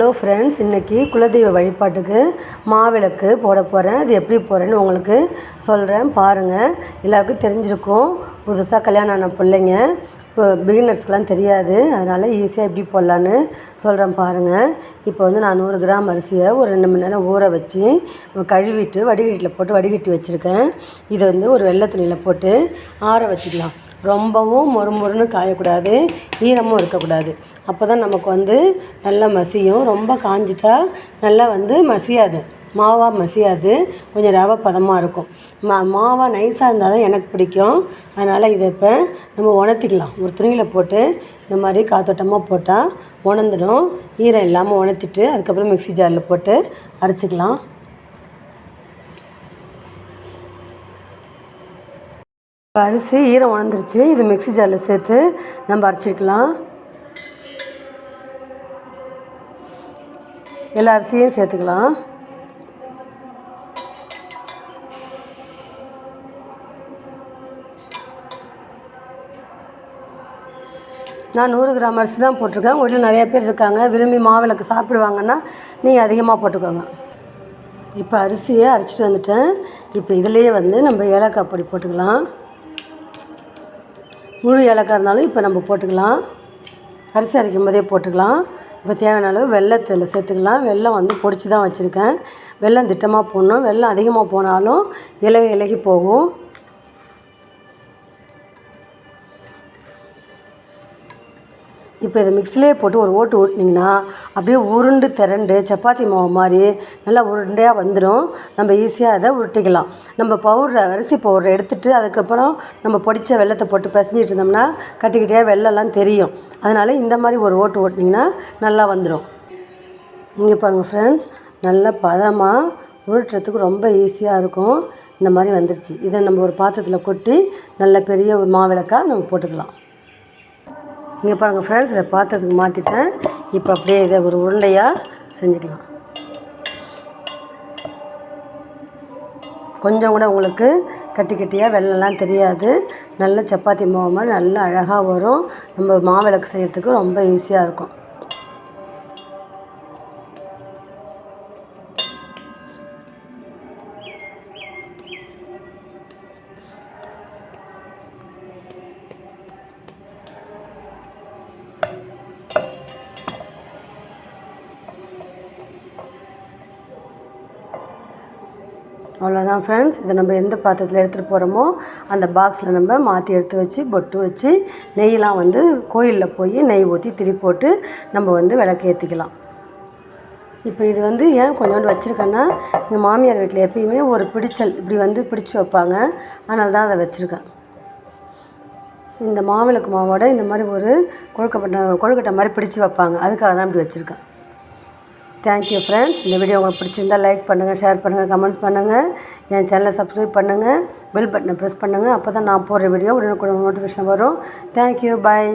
Hello friends இன்றைக்கி குலதெய்வ வழிபாட்டுக்கு மாவிளக்கு போட போகிறேன் அது எப்படி போகிறேன்னு உங்களுக்கு சொல்கிறேன் பாருங்கள் எல்லாருக்கும் தெரிஞ்சிருக்கும். புதுசாக கல்யாணம் ஆன பிள்ளைங்க. இப்போ பிகினர்ஸ்க்கெலாம் தெரியாது. அதனால் ஈஸியாக எப்படி போடலான்னு சொல்கிறேன் பாருங்கள் இப்போ வந்து நான் நூறு கிராம் அரிசியை ஒரு ரெண்டு மணி நேரம் ஊற வச்சு கழுவிட்டு வடிகட்டியில் போட்டு வடிகட்டி வச்சுருக்கேன். இதை வந்து ஒரு வெள்ளை துணியில் போட்டு ஆற வச்சுக்கலாம். ரொம்பவும் மொறு மொறுன்னு காயக்கூடாது ஈரமும் இருக்கக்கூடாது. அப்போ தான் நமக்கு வந்து நல்லா மசியும். ரொம்ப காஞ்சிட்டா நல்லா வந்து மசியாது. மாவாக மசியாது. கொஞ்சம் ரவை பதமாக இருக்கும். மா மாவாக நைஸாக இருந்தால் தான் எனக்கு பிடிக்கும். அதனால் இதை இப்போ நம்ம உணர்த்திக்கலாம். ஒரு துணியில் போட்டு இந்த மாதிரி காத்தோட்டமாக போட்டால் உணர்ந்துடும். ஈரம் இல்லாமல் உணர்த்திட்டு அதுக்கப்புறம் மிக்ஸி ஜாரில் போட்டு அரைச்சிக்கலாம். இப்போ அரிசி ஈரம் உணர்ந்துருச்சு இது மிக்ஸி ஜாரில் சேர்த்து நம்ம அரைச்சிக்கலாம். எல்லா அரிசியும் சேர்த்துக்கலாம். நான் நூறு கிராம் அரிசி தான் போட்டிருக்கேன். வீட்டில் நிறைய பேர் இருக்காங்க. விரும்பி மாவிளக்கு சாப்பிடுவாங்கன்னா நீங்கள் அதிகமாக போட்டுக்கோங்க. இப்போ அரிசியை அரைச்சிட்டு வந்துட்டேன். இப்போ இதுலேயே வந்து நம்ம ஏலக்காய் பொடி போட்டுக்கலாம். முழு ஏலக்காய் இருந்தாலும் இப்போ நம்ம போட்டுக்கலாம். அரிசி அரைக்கும் போதே போட்டுக்கலாம். இப்போ தேவையான அளவு வெள்ளத்தில் சேர்த்துக்கலாம். வெல்லம் வந்து பொடிச்சு தான் வச்சுருக்கேன். வெள்ளம் திட்டமாக போடணும். வெள்ளம் அதிகமாக போனாலும் இலகி இலகி போகும். இப்போ இதை மிக்ஸிலே போட்டு ஒரு ஓட்டு ஓட்டினீங்கன்னா அப்படியே உருண்டு திரண்டு சப்பாத்தி மாவு மாதிரி நல்லா உருண்டையாக வந்துடும் நம்ம ஈஸியாக அதை உருட்டிக்கலாம். நம்ம பவுடரை அரிசி பவுடரை எடுத்துகிட்டு அதுக்கப்புறம் நம்ம பொடித்த வெள்ளத்தை போட்டு பிசைஞ்சிட்டு இருந்தோம்னா கட்டிக்கிட்டே வெள்ளம்லாம் தெரியும். அதனால் இந்த மாதிரி ஒரு ஓட்டு ஓட்டினீங்கன்னா நல்லா வந்துடும் இங்கே பாருங்கள் ஃப்ரெண்ட்ஸ் நல்ல பதமாக உருட்டுறதுக்கு ரொம்ப ஈஸியாக இருக்கும். இந்த மாதிரி வந்துருச்சு. இதை நம்ம ஒரு பாத்திரத்தில் கொட்டி நல்ல பெரிய ஒரு மாவிளக்காக நம்ம போட்டுக்கலாம். இங்கே பாருங்கள் ஃப்ரெண்ட்ஸ் இதை பாத்திரத்துக்கு மாற்றிட்டேன் இப்போ அப்படியே இதை ஒரு உருண்டையாக செஞ்சுக்கலாம். கொஞ்சம் கூட உங்களுக்கு கட்டி கட்டியாக வெள்ளம்லாம் தெரியாது. நல்ல சப்பாத்தி மாவு மாதிரி நல்லா அழகாக வரும். நம்ம மாவிளக்கு செய்கிறதுக்கு ரொம்ப ஈஸியாக இருக்கும். அவ்வளோதான் ஃப்ரெண்ட்ஸ் இதை நம்ம எந்த பாத்திரத்தில் எடுத்துகிட்டு போகிறோமோ அந்த பாக்ஸில் நம்ம மாற்றி எடுத்து வச்சு பொட்டு வச்சு நெய்யெலாம் வந்து கோயிலில் போய் நெய் ஊற்றி திரி போட்டு நம்ம வந்து விளக்கு ஏற்றிக்கலாம் இப்போ இது வந்து ஏன் கொஞ்சோண்டு வச்சுருக்கேன்னா எங்கள் மாமியார் வீட்டில் எப்பயுமே ஒரு பிடிச்சல் இப்படி வந்து பிடிச்சி வைப்பாங்க. அதனால தான் அதை வச்சுருக்கேன். இந்த மாவிளக்கு மாவோட இந்த மாதிரி ஒரு கொழுக்கப்பட்ட கொழுக்கட்டை மாதிரி பிடிச்சி வைப்பாங்க. அதுக்காக தான் இப்படி வச்சுருக்கேன். தேங்க்யூ ஃப்ரெண்ட்ஸ் இந்த வீடியோ உங்களுக்கு பிடிச்சிருந்தா லைக் பண்ணுங்கள் ஷேர் பண்ணுங்கள் கமெண்ட்ஸ் பண்ணுங்கள் என் சேனலை சப்ஸ்கிரைப் பண்ணுங்கள் பெல் பட்டனை ப்ரெஸ் பண்ணுங்கள் அப்போ தான் நான் போடுற வீடியோ உடனுக்குடன் நோட்டிஃபிகேஷன் வரும். Thank you bye